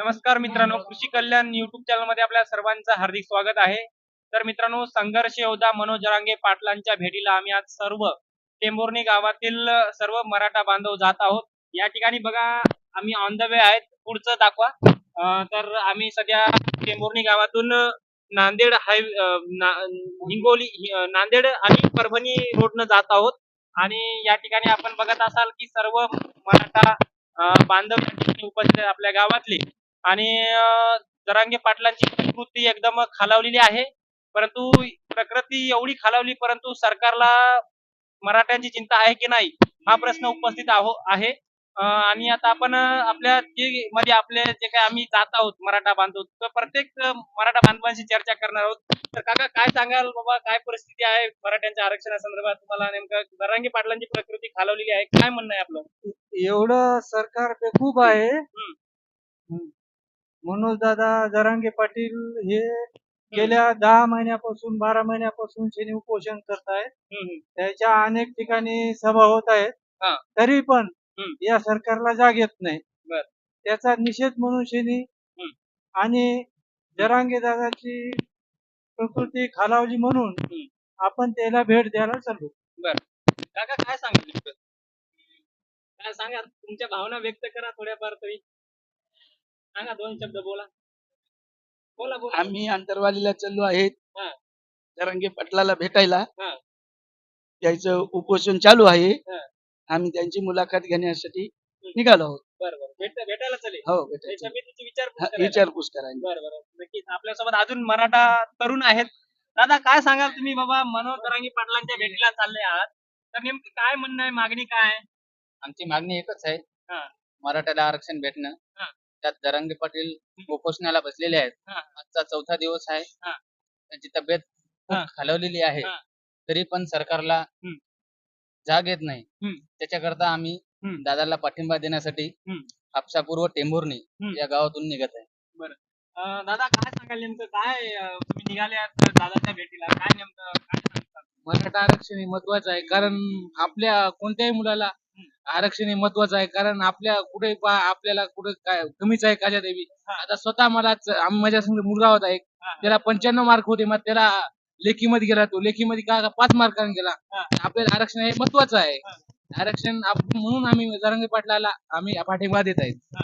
नमस्कार मित्रांनो कृषी कल्याण युट्यूब चॅनलमध्ये आपल्या सर्वांचं हार्दिक स्वागत आहे. तर मित्रांनो संघर्ष योद्धा मनोज रांगे पाटलांच्या भेटीला आम्ही आज सर्व टेंभुर्णी गावातील सर्व मराठा बांधव जात आहोत. या ठिकाणी बघा आम्ही ऑन द वे आहेत. पुढचं दाखवा. तर आम्ही सध्या टेंभुर्णी गावातून नांदेड हाय ना- हिंगोली नांदेड आणि परभणी रोडनं जात आहोत. आणि या ठिकाणी आपण बघत असाल की सर्व मराठा बांधव या ठिकाणी उपस्थित आपल्या गावातले. आणि जरांगे पाटलांची प्रकृती एकदम खालावलेली आहे. परंतु प्रकृती एवढी खालावली परंतु सरकारला मराठ्यांची चिंता आहे की नाही हा प्रश्न उपस्थित आहो आहे. आणि आता आपण आपल्या जे मध्ये आपले जे काही आम्ही जात आहोत मराठा बांधव तर प्रत्येक मराठा बांधवांशी चर्चा करणार आहोत. तर काका काय सांगाल बाबा? काय परिस्थिती आहे मराठ्यांच्या आरक्षणासंदर्भात? तुम्हाला नेमकं जरांगे पाटलांची प्रकृती खालावलेली आहे. काय म्हणणं आहे आपलं? एवढं सरकार बेकूफ आहे. हम्म. मनोज दादा जरांगे पाटील हे गेल्या दहा महिन्यापासून बारा महिन्यापासून शेनी उपोषण करत आहेत. त्याच्या अनेक ठिकाणी सभा होत आहेत हा. तरी पण हम्म. या सरकारला जाग येत नाही बर. त्याचा निषेध म्हणून शेनी हम्म. आणि जरांगे दादाची प्रकृती खालावली म्हणून हम्म. आपण त्याला भेट द्यायला चाललो काका काय नेमकं? काय सांगा तुमच्या भावना व्यक्त करा थोड्याफार तरी सांगा दोन शब्द बोला. बोला बोला. आम्ही अंतरवालीला चाललो आहेत. हा. जरांगे पाटलाला भेटायला. हा. त्याचं उपोषण चालू आहे. हा. आम्ही त्यांची मुलाखत घेण्यासाठी निघालो आहोत. बरं बरं. भेट भेटायला चालेल. हो भेटायचं तब्येतीची विचार हा, विचारपूस करायला. बरं बरं. नक्कीच. आपल्यासोबत अजून मराठा तरुण आहेत. दादा काय सांगाल तुम्ही बाबा? मनोज दरांगी पाटलांच्या भेटीला चालले आहात. तर नेमकं काय म्हणणं आहे? मागणी काय आहे? आमची मागणी एकच आहे. हा. मराठ्याला आरक्षण भेटणं. हा. त्यात जरांगे पाटील उपोषणाला बसलेले आहेत. आजचा चौथा दिवस आहे. त्यांची तब्येत. खालवलेली आहे. तरी पण सरकारला. जाग येत नाही. त्याच्याकरता आम्ही. दादाला पाठिंबा देण्यासाठी. हापसापूर व टेंभुर्णी. या गावातून निघत आहे दादा काय सांगाल नेमकं काय तुम्ही निघाले दादाच्या भेटीला काय नेमकं मराठा आरक्षण हे महत्वाचं आहे कारण आपल्या कोणत्याही मुलाला आरक्षण हे महत्वाचं आहे कारण आपल्या कुठे आपल्याला कुठे काय कमीच आहे काजा देवी. आता स्वतः मला आम्ही माझ्या संग मुलगा होता एक. त्याला पंच्याण्णव मार्क होते मग त्याला लेखी मध्ये गेला तो लेखी मध्ये का पाच मार्कांनी गेला. आपल्याला आरक्षण हे महत्वाचं आहे. आरक्षण म्हणून आम्ही जरंगे पाटलाला आम्ही पाठिंबा देत आहेत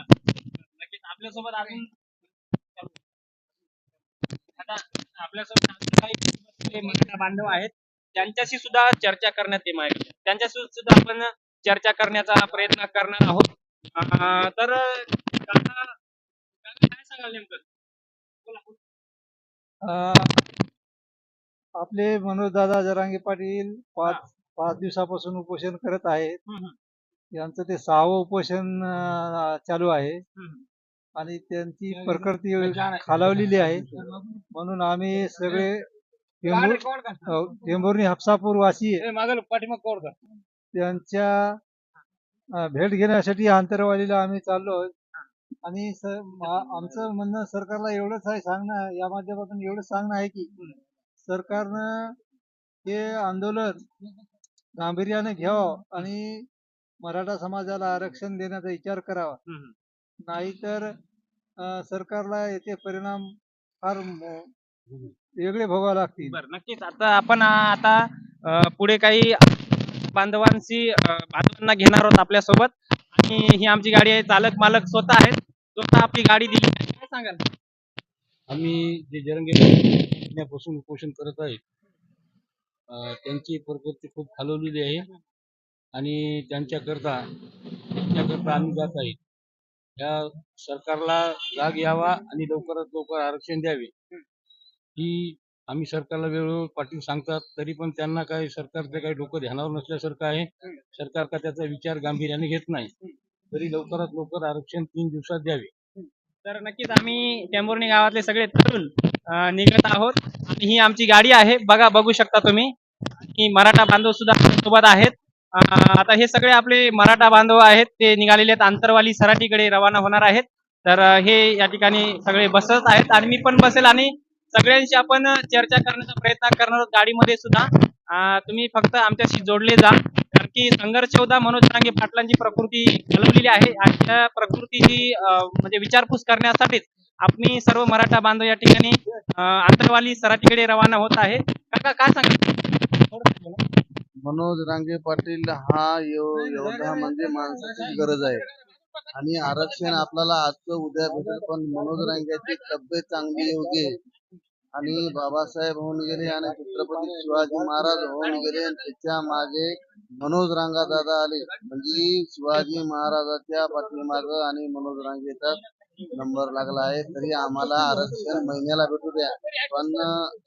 आपल्यासोबत अजून आता आपल्यासोबत काही मराठा बांधव आहेत त्यांच्याशी सुद्धा चर्चा करण्यात येईल आहे त्यांच्याशी सुद्धा आपण चर्चा करण्याचा प्रयत्न करणार आहोत. तर काका काय सांगाल नेमकं? आपले मनोज दादा जरांगे पाटील पाच पाच दिवसापासून उपोषण करत आहेत. यांचं ते सहावं उपोषण चालू आहे. आणि त्यांची प्रकृती खालावलेली आहे. म्हणून आम्ही सगळे टेंभुर्णी हापसापूर वासी त्यांच्या भेट घेण्यासाठी आंतरवालीला आम्ही चाललो आहोत. आणि आमचं म्हणणं सरकारला एवढंच आहे सांगणं या माध्यमातून एवढंच सांगणं आहे की सरकारनं हे आंदोलन गांभीर्याने घ्यावं आणि मराठा समाजाला आरक्षण देण्याचा विचार करावा. नाहीतर सरकारला याचे परिणाम फार वेगळे भोगावे लागतील. नक्कीच. आता आपण आता पुढे काही बांधवांशी बांधवांना घेणार आहोत आपल्यासोबत आणि ही आमची गाडी आहे चालक मालक स्वतः आहेत. स्वतः आपली गाडी दिली आहे. काय सांगाल? आम्ही जे जरंगेपासून उपोषण करत आहे अं, त्यांची प्रकृती खूप खालवलेली आहे. आणि त्यांच्याकरता त्यांच्याकरता आम्ही जात आहे. या सरकारला जाग यावा आणि लवकरात लवकर आरक्षण द्यावे. ही आम्ही सरकारला वेळोवेळी पाठवून सांगतात तरी पण त्यांना काही सरकारचं काही डोकं ध्यानावर नसल्यासारखं आहे. सरकार का त्याचा विचार गांभीर्याने घेत नाही? तरी लवकरात लवकर आरक्षण तीन दिवसात द्यावे. तर नक्कीच आम्ही टेंभुर्णी गावातले सगळे तरुण निघत आहोत. आणि ही आमची गाडी आहे. बघा बघू शकता तुम्ही. आणि मराठा बांधव सुद्धा सोबत आहेत. आता हे सगळे आपले मराठा बांधव आहेत. ते निघालेले आहेत. आंतरवाली सराटीकडे रवाना होणार आहेत. तर हे या ठिकाणी सगळे बसत आहेत. आणि मी पण बसेल आणि सगळ्यांशी आपण चर्चा करण्याचा प्रयत्न करणार आहोत गाडीमध्ये सुद्धा. तुम्ही फक्त आमच्याशी जोडले जा. कारण की संघर्ष योद्धा मनोज रांगे पाटलांची प्रकृती हलवलेली आहे. आणि त्या प्रकृतीची म्हणजे विचारपूस करण्यासाठीच आपण सर्व मराठा बांधव या ठिकाणी आंतरवाली सराटीकडे रवाना होत आहे काका काय सांगा मनोज रांगे पाटील हा यो- योद्धा म्हणजे माणसाची गरज आहे. आणि आरक्षण आपल्याला आजचं उद्या भेटेल. पण मनोज रांगेची तब्येत चांगली होती. आणि बाबासाहेब होऊन गेले आणि छत्रपती शिवाजी महाराज होऊन गेले आणि त्याच्यामागे मनोज रांगा दादा आले. म्हणजे शिवाजी महाराजाच्या पाठीमाग आणि मनोज रांगेचा नंबर लागला आहे. तरी आम्हाला आरक्षण महिन्याला भेटू द्या. पण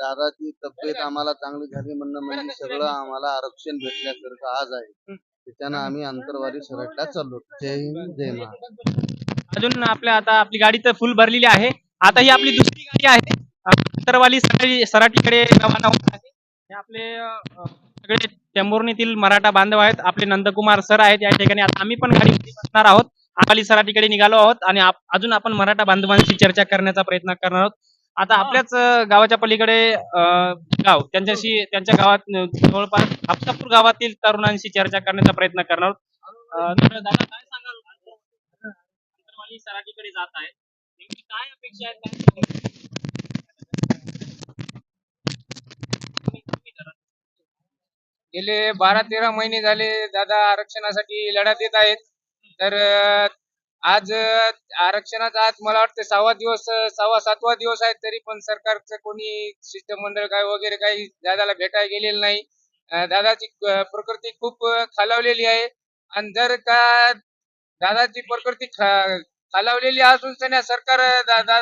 दादाची तब्येत आम्हाला चांगली झाली म्हणणं म्हणजे सगळं आम्हाला आरक्षण भेटल्यासारखं आज आहे. त्याच्यानं आम्ही अंतरवारी सरटला चाललो. जय हिंद जय महाराज अजून आपल्या आता आपली गाडी तर फुल भरलेली आहे. आता ही आपली दुसरी गाडी आहे. अंतरवाली सराटी सराटीकडे रवाना होत आहे. हे आपले सगळे टेंभुर्णीतील मराठा बांधव आहेत. आपले नंदकुमार सर आहेत. या ठिकाणी आता आम्ही पण गाडी बसणार आहोत. अंतरवाली सराटीकडे निघालो आहोत आणि अजून आपण मराठा बांधवांशी चर्चा करण्याचा प्रयत्न करणार आहोत. आता आपल्याच अं, गावाच्या पलीकडे गाव त्यांच्याशी त्यांच्या गावात जवळपास हापसापूर गावातील तरुणांशी चर्चा करण्याचा प्रयत्न करणार आहोत. दादा काय सांगाल? अंतरवाली सराटीकडे जात आहे काय अपेक्षा आहेत? गेले बारा तेरा महिने झाले दादा आरक्षणासाठी लढा देत आहेत. तर अं, आज अं, आरक्षणाचा आज मला वाटतं सहावा दिवस अं, सहावा सातवा दिवस आहे तरी पण सरकारचं कोणी शिष्टमंडळ काय वगैरे काही दादाला भेटायला गेलेलं नाही. अं, दादाची अं, प्रकृती खूप अं, खालावलेली आहे. आणि जर का दादाची प्रकृती खा- खालावलेली असून सध्या सरकार अं, दादा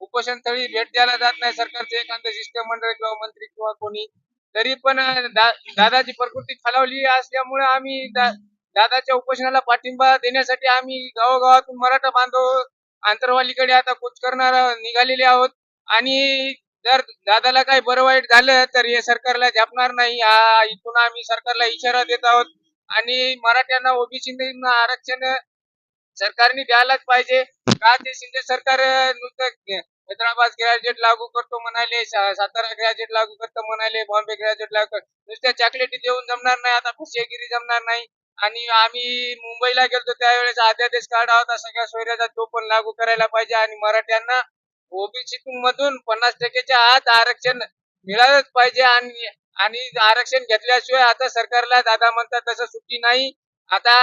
उपोषण स्थळी भेट द्यायला जात नाही. सरकारचं एखादं शिष्टमंडळ किंवा मंत्री किंवा कोणी तरी पण दा- दादाची प्रकृती खालावली असल्यामुळे आम्ही दा- दादाच्या उपोषणाला पाठिंबा देण्यासाठी आम्ही गावोगावातून मराठा बांधव आंतरवालीकडे आता कूच करणार निघालेले आहोत. आणि जर दादाला काही बरं वाईट झालं तर हे सरकारला झापणार नाही. हा इथून आम्ही सरकारला इशारा देत आहोत. आणि मराठ्यांना ओबीसींना आरक्षण सरकारने द्यायलाच पाहिजे. का ते शिंदे सरकार नुसतं हैदराबाद ग्रॅज्युएट लागू करतो म्हणाले सातारा ग्रॅज्युएट लागू करतो म्हणाले बॉम्बे ग्रॅज्युएट लागू करतो नुसत्या चॉकलेटी देऊन जमणार नाही आता फुसेगिरी जमणार नाही. आणि आम्ही मुंबईला गेलतो त्यावेळेस अध्यादेश काढा होता सगळ्या सोयऱ्याचा तो पण लागू करायला पाहिजे. आणि मराठ्यांना ओबीसी मधून पन्नास टक्क्याच्या आत आरक्षण मिळालंच पाहिजे. आणि आणि आरक्षण घेतल्याशिवाय आता सरकारला दादा म्हणतात तसं सुट्टी नाही. आता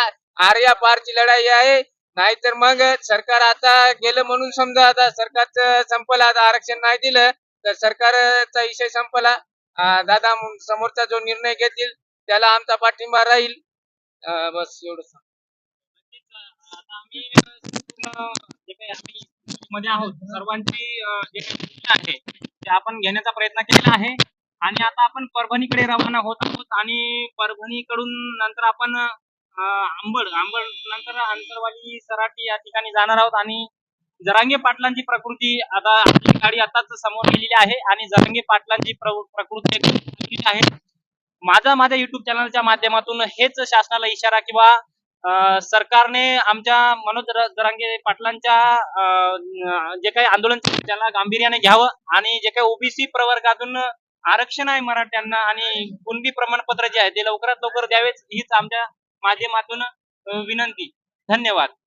आर्या पारची लढाई आहे. नाहीतर मग सरकार आता गेलं म्हणून समजा आता सरकारचं संपलं आता आरक्षण नाही दिलं तर सरकारचा विषय संपला. दादा समोरचा जो निर्णय घेतील त्याला आमचा पाठिंबा राहील. बस एवढंच. आता आम्ही मध्ये आहोत सर्वांची जे काही आहे ते आपण घेण्याचा प्रयत्न केलेला आहे. आणि आता आपण परभणीकडे रवाना होत आहोत आणि परभणीकडून नंतर आपण आंबड आंबड नंतर अंतरवाली सराटी या ठिकाणी जाणार आहोत आणि जरांगे पाटलांची प्रकृती आता आपली गाडी आताच समोर गेलेली आहे आणि जरांगे पाटलांची प्रकृती आहे. माझा माझ्या युट्यूब चॅनलच्या माध्यमातून हेच शासनाला इशारा किंवा सरकारने आमच्या मनोज जरांगे पाटलांच्या जे काही आंदोलन त्याला गांभीर्याने घ्यावं आणि जे काही ओबीसी प्रवर्गातून आरक्षण आहे मराठ्यांना आणि कुणबी प्रमाणपत्र जे आहे ते लवकरात लवकर द्यावेच हीच आमच्या माध्यमातून विनंती. धन्यवाद.